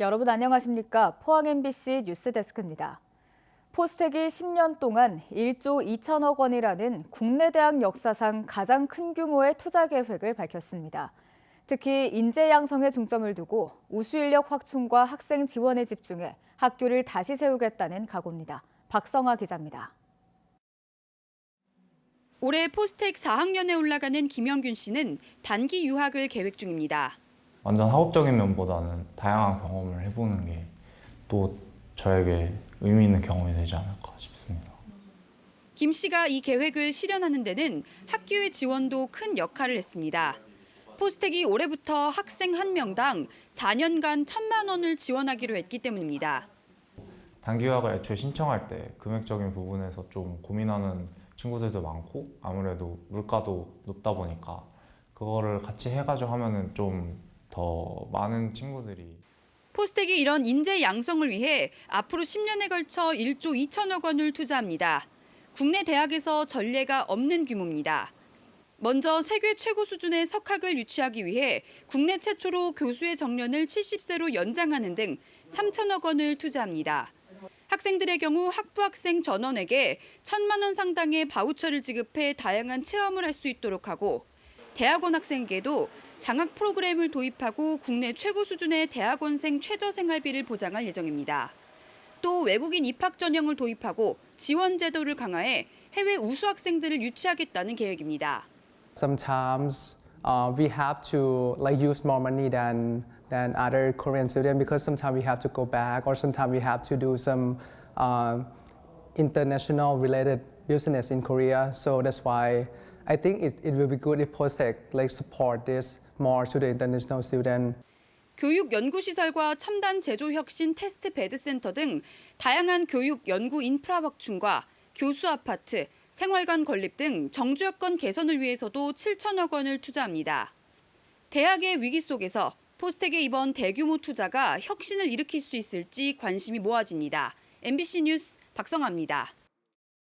여러분 안녕하십니까? 포항 MBC 뉴스데스크입니다. 포스텍이 10년 동안 1조 2천억 원이라는 국내 대학 역사상 가장 큰 규모의 투자 계획을 밝혔습니다. 특히 인재 양성에 중점을 두고 우수 인력 확충과 학생 지원에 집중해 학교를 다시 세우겠다는 각오입니다. 박성아 기자입니다. 올해 포스텍 4학년에 올라가는 김영균 씨는 단기 유학을 계획 중입니다. 완전 학업적인 면보다는 다양한 경험을 해보는 게 또 저에게 의미 있는 경험이 되지 않을까 싶습니다. 김 씨가 이 계획을 실현하는 데는 학교의 지원도 큰 역할을 했습니다. 포스텍이 올해부터 학생 한 명당 4년간 1천만 원을 지원하기로 했기 때문입니다. 단기 유학을 애초에 신청할 때 금액적인 부분에서 좀 고민하는 친구들도 많고 아무래도 물가도 높다 보니까 그거를 같이 해가지고 하면은 좀 더 많은 친구들이 포스텍이 이런 인재 양성을 위해 앞으로 10년에 걸쳐 1조 2천억 원을 투자합니다. 국내 대학에서 전례가 없는 규모입니다. 먼저 세계 최고 수준의 석학을 유치하기 위해 국내 최초로 교수의 정년을 70세로 연장하는 등 3천억 원을 투자합니다. 학생들의 경우 학부 학생 전원에게 1천만 원 상당의 바우처를 지급해 다양한 체험을 할 수 있도록 하고 대학원 학생에게도 장학 프로그램을 도입하고 국내 최고 수준의 대학원생 최저 생활비를 보장할 예정입니다. 또 외국인 입학 전형을 도입하고 지원 제도를 강화해 해외 우수 학생들을 유치하겠다는 계획입니다. sometimes uh, we have to like use more money than than other Korean students because sometimes we have to go back or sometimes we have to do some uh, international related business in Korea. So that's why I think it, it will be good if Postec like support this more to the international student. 교육 연구 시설과 첨단 제조 혁신 테스트 베드 센터 등 다양한 교육 연구 인프라 확충과 교수 아파트, 생활관 건립 등 정주 여건 개선을 위해서도 7천억 원을 투자합니다. 대학의 위기 속에서 포스텍의 이번 대규모 투자가 혁신을 일으킬 수 있을지 관심이 모아집니다. MBC 뉴스 박성아입니다.